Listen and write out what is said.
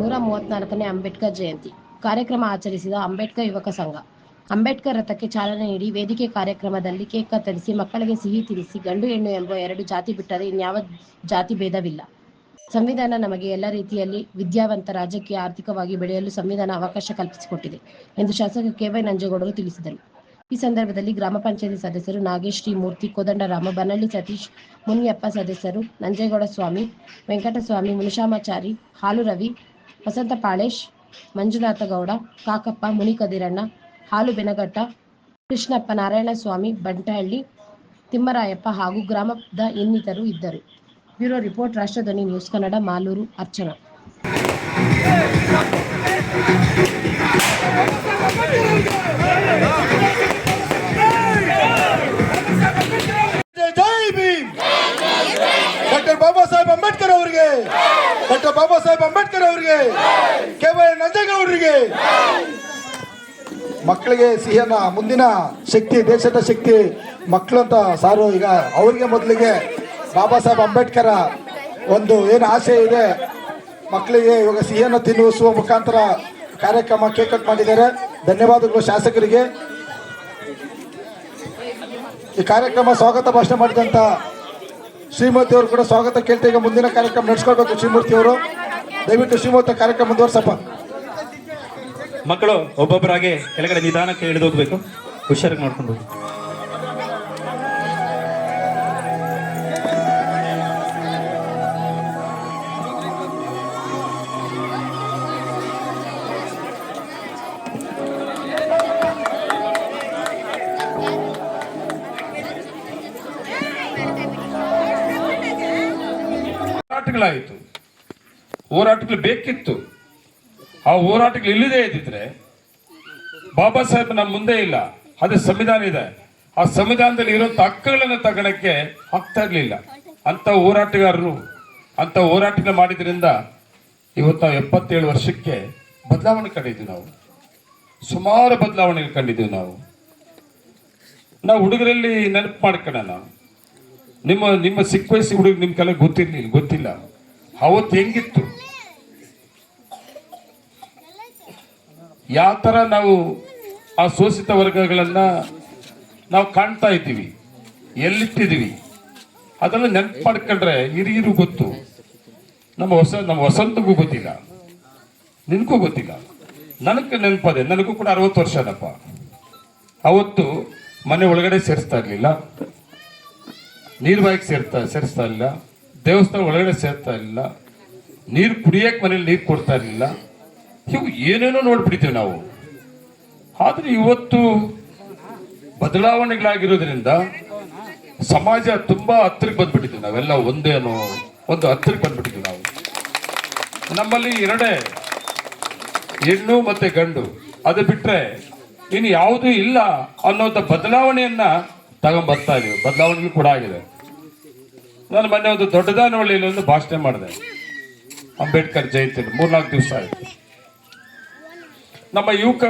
ಹದಿನಾಲ್ಕನೇ ಅಂಬೇಡ್ಕರ್ ಜಯಂತಿ. ಕಾರ್ಯಕ್ರಮ ಆಚರಿಸಿದ ಅಂಬೇಡ್ಕರ್ ಯುವಕ ಸಂಘ. ಅಂಬೇಡ್ಕರ್ ರಥಕ್ಕೆ ಚಾಲನೆ ನೀಡಿ ವೇದಿಕೆ ಕಾರ್ಯಕ್ರಮದಲ್ಲಿ ಕೇಕ್ ಕತ್ತರಿಸಿ ಮಕ್ಕಳಿಗೆ ಸಿಹಿ ತಿನ್ನಿಸಿ ಗಂಡು ಹೆಣ್ಣು ಎಂಬ ಎರಡು ಜಾತಿ ಬಿಟ್ಟರೆ ಇನ್ಯಾವ ಜಾತಿ ಭೇದವಿಲ್ಲ. ಸಂವಿಧಾನ ನಮಗೆ ಎಲ್ಲ ರೀತಿಯಲ್ಲಿ ವಿದ್ಯಾವಂತ ರಾಜಕೀಯ ಆರ್ಥಿಕವಾಗಿ ಬೆಳೆಯಲು ಸಂವಿಧಾನ ಅವಕಾಶ ಕಲ್ಪಿಸಿಕೊಟ್ಟಿದೆ ಎಂದು ಶಾಸಕ ಕೆವೈ ನಂಜೇಗೌಡರು ತಿಳಿಸಿದರು. ಈ ಸಂದರ್ಭದಲ್ಲಿ ಗ್ರಾಮ ಪಂಚಾಯತಿ ಸದಸ್ಯರು ನಾಗೇಶ್ ಶ್ರೀಮೂರ್ತಿ ಕೋದಂಡರಾಮ, ಬನಳ್ಳಿ ಸತೀಶ್, ಮುನಿಯಪ್ಪ ಸದಸ್ಯರು ನಂಜೇಗೌಡ ಸ್ವಾಮಿ, ವೆಂಕಟಸ್ವಾಮಿ, ಮುನಿಶಾಮಾಚಾರಿ, ಹಾಲು ರವಿ ವಸಂತ ಪಾಳೇಶ್ ಮಂಜುನಾಥ ಗೌಡ ಕಾಕಪ್ಪ ಮುನಿಕದಿರಣ್ಣ ಹಾಲು ಬೆನಗಟ್ಟ ಕೃಷ್ಣಪ್ಪ ನಾರಾಯಣ ಸ್ವಾಮಿ ಬಂಟಹಳ್ಳಿ ತಿಮ್ಮರಾಯಪ್ಪ ಹಾಗೂ ಗ್ರಾಮದ ಇನ್ನಿತರು ಇದ್ದರು bureau report Rashtradhwani news Kannada Malur Archana doctor Baba Saheb Ambedkar ಅವರಿಗೆ ಕೆ ವೈ ನಂಜೇಗೌಡರಿಗೆ ಮಕ್ಕಳಿಗೆ ಸಿಹಿಯನ್ನ, ಮುಂದಿನ ಶಕ್ತಿ, ದೇಶದ ಶಕ್ತಿ, ಮಕ್ಕಳು ಅಂತ ಸಾರು ಈಗ ಅವರಿಗೆ ಮೊದಲಿಗೆ ಬಾಬಾ ಸಾಹೇಬ್ ಅಂಬೇಡ್ಕರ ಒಂದು ಏನು ಆಸೆ ಇದೆ. ಮಕ್ಕಳಿಗೆ ಇವಾಗ ಸಿಹಿಯನ್ನು ತಿನ್ನಿಸುವ ಮುಖಾಂತರ ಕಾರ್ಯಕ್ರಮ ಕೇಕ್ ಕಟ್ ಮಾಡಿದ್ದಾರೆ. ಧನ್ಯವಾದಗಳು ಶಾಸಕರಿಗೆ. ಈ ಕಾರ್ಯಕ್ರಮ ಸ್ವಾಗತ ಭಾಷಣ ಮಾಡಿದಂತ ಶ್ರೀಮೂರ್ತಿ ಅವರು ಕೂಡ ಸ್ವಾಗತ ಕೇಳ್ತಾ ಈಗ ಮುಂದಿನ ಕಾರ್ಯಕ್ರಮ ನಡೆಸ್ಕೊಳ್ಬೇಕು ಶ್ರೀಮೂರ್ತಿ ಅವರು. ದಯವಿಟ್ಟು ಶ್ರೀಮೂರ್ತಿ ಕಾರ್ಯಕ್ರಮ ಮುಂದುವರ್ಸಪ್ಪ. ಮಕ್ಕಳು ಒಬ್ಬೊಬ್ಬರಾಗಿ ಕೆಳಗಡೆ ನಿಧಾನಕ್ಕೆ ಹಿಡಿದೋಗ್ಬೇಕು ಹುಷಾರಾಗಿ ನೋಡ್ಕೊಂಡು ಹೋಗಿ ಹೋರಾಟಗಳಾಯಿತು. ಹೋರಾಟಗಳು ಬೇಕಿತ್ತು. ಆ ಹೋರಾಟಗಳು ಇಲ್ಲದೇ ಇದ್ದಿದ್ರೆ ಬಾಬಾ ಸಾಹೇಬ್ ನಮ್ಮ ಮುಂದೆ ಇಲ್ಲ. ಅದೇ ಸಂವಿಧಾನ ಇದೆ. ಆ ಸಂವಿಧಾನದಲ್ಲಿ ಇರುವಂತ ಹಕ್ಕುಗಳನ್ನು ತಗೊಳಕ್ಕೆ ಆಗ್ತಾ ಇರಲಿಲ್ಲ. ಅಂತ ಹೋರಾಟಗಾರರು ಅಂತ ಹೋರಾಟಗಳು ಮಾಡಿದ್ರಿಂದ ಇವತ್ತು ನಾವು ಎಪ್ಪತ್ತೇಳು ವರ್ಷಕ್ಕೆ ಬದಲಾವಣೆ ಕಂಡಿದ್ವಿ ನಾವು. ಸುಮಾರು ಬದಲಾವಣೆ ಕಂಡಿದ್ದೀವಿ ನಾವು. ನಾವು ಹುಡುಗರಲ್ಲಿ ನೆನಪು ಮಾಡ್ಕೊಳ್ಳೋಣ. ನಿಮ್ಮ ನಿಮ್ಮ ಸಿಕ್ಕ ವಯಸ್ಸಿಗೆ ಹುಡುಗ ನಿಮ್ಮ ಕಲೆ ಗೊತ್ತಿರ್ಲಿಲ್ಲ ಗೊತ್ತಿಲ್ಲ. ಅವತ್ತು ಹೆಂಗಿತ್ತು? ಯಾವ ಥರ ನಾವು ಆ ಶೋಷಿತ ವರ್ಗಗಳನ್ನ ನಾವು ಕಾಣ್ತಾ ಇದ್ದೀವಿ, ಎಲ್ಲಿಟ್ಟಿದ್ದೀವಿ ಅದನ್ನ ನೆನಪು ಮಾಡ್ಕೊಂಡ್ರೆ ಹಿರಿಯರು ಗೊತ್ತು. ನಮ್ಮ ಹೊಸ, ನಮ್ಮ ವಸಂತಗೂ ಗೊತ್ತಿಲ್ಲ. ನಿನಗೂ ಗೊತ್ತಿಲ್ಲ. ನನಗೆ ನೆನಪದೆ, ನನಗೂ ಕೂಡ ಅರವತ್ತು ವರ್ಷನಪ್ಪ ಅವತ್ತು ಮನೆ ಒಳಗಡೆ ಸೇರಿಸ್ತಾ ಇರ್ಲಿಲ್ಲ. ನೀರು ಬಾಯಿಗೆ ಸೇರ್ತಾ, ಸೇರಿಸ್ತಾ ಇಲ್ಲ. ದೇವಸ್ಥಾನ ಒಳಗಡೆ ಸೇರ್ತಾ ಇಲ್ಲ. ನೀರು ಕುಡಿಯಕ್ಕೆ ಮನೇಲಿ ನೀರು ಕೊಡ್ತಾ ಇರಲಿಲ್ಲ. ಇವು ಏನೇನೋ ನೋಡ್ಬಿಡ್ತೀವಿ ನಾವು. ಆದರೆ ಇವತ್ತು ಬದಲಾವಣೆಗಳಾಗಿರೋದ್ರಿಂದ ಸಮಾಜ ತುಂಬಾ ಹತ್ತಿರಕ್ಕೆ ಬಂದ್ಬಿಟ್ಟಿದ್ದೀವಿ ನಾವೆಲ್ಲ ಒಂದೇನೋ ಒಂದು ಹತ್ತಿರಕ್ಕೆ ಬಂದ್ಬಿಟ್ಟಿದ್ದೀವಿ ನಾವು. ನಮ್ಮಲ್ಲಿ ಎರಡೇ, ಹೆಣ್ಣು ಮತ್ತೆ ಗಂಡು. ಅದು ಬಿಟ್ರೆ ಇನ್ನು ಯಾವುದೂ ಇಲ್ಲ ಅನ್ನೋಂಥ ಬದಲಾವಣೆಯನ್ನ ತಗೊಂಬರ್ತಾ ಇದೀವಿ. ಬದಲಾವಣೆಗಳು ಕೂಡ ಆಗಿದೆ. ನಾನು ಮೊನ್ನೆ ಒಂದು ದೊಡ್ಡದಾನವಳ್ಳಿಯಲ್ಲಿ ಒಂದು ಭಾಷಣ ಮಾಡಿದೆ. ಅಂಬೇಡ್ಕರ್ ಜಯಂತಿ ಮೂರ್ನಾಲ್ಕು ದಿವಸ ಆಯ್ತು. ನಮ್ಮ ಯುವಕ